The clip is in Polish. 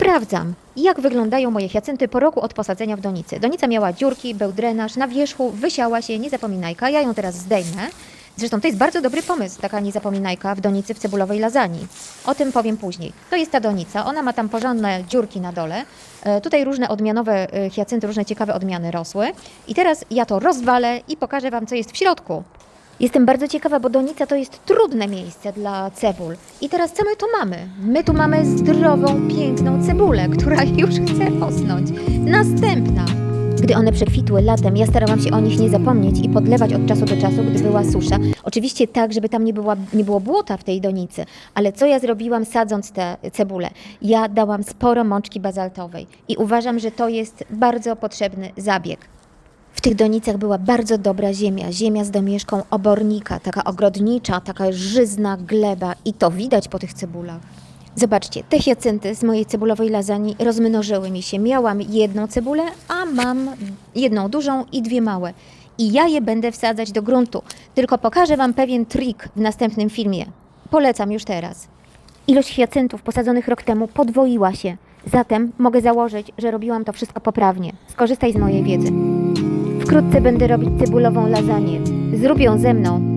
Sprawdzam, jak wyglądają moje hiacynty po roku od posadzenia w donicy. Donica miała dziurki, był drenaż, na wierzchu wysiała się niezapominajka. Ja ją teraz zdejmę. Zresztą to jest bardzo dobry pomysł, taka niezapominajka w donicy w cebulowej lazanii. O tym powiem później. To jest ta donica, ona ma tam porządne dziurki na dole. E, tutaj różne odmianowe e, hiacynty, różne ciekawe odmiany rosły. I teraz ja to rozwalę i pokażę Wam, co jest w środku. Jestem bardzo ciekawa, bo donica to jest trudne miejsce dla cebul. I teraz co my tu mamy? My tu mamy zdrową, piękną cebulę, która już chce rosnąć. Następna. Gdy one przekwitły latem, ja starałam się o nich nie zapomnieć i podlewać od czasu do czasu, gdy była susza. Oczywiście tak, żeby tam nie, była, nie było błota w tej donicy. Ale co ja zrobiłam sadząc te cebulę? Ja dałam sporo mączki bazaltowej i uważam, że to jest bardzo potrzebny zabieg. W tych donicach była bardzo dobra ziemia, ziemia z domieszką obornika, taka ogrodnicza, taka żyzna gleba i to widać po tych cebulach. Zobaczcie, te hiacynty z mojej cebulowej lasagne rozmnożyły mi się. Miałam jedną cebulę, a mam jedną dużą i dwie małe. I ja je będę wsadzać do gruntu. Tylko pokażę Wam pewien trik w następnym filmie. Polecam już teraz. Ilość hiacyntów posadzonych rok temu podwoiła się. Zatem mogę założyć, że robiłam to wszystko poprawnie. Skorzystaj z mojej wiedzy. Wkrótce będę robić cebulową lasagne. Zrób ją ze mną.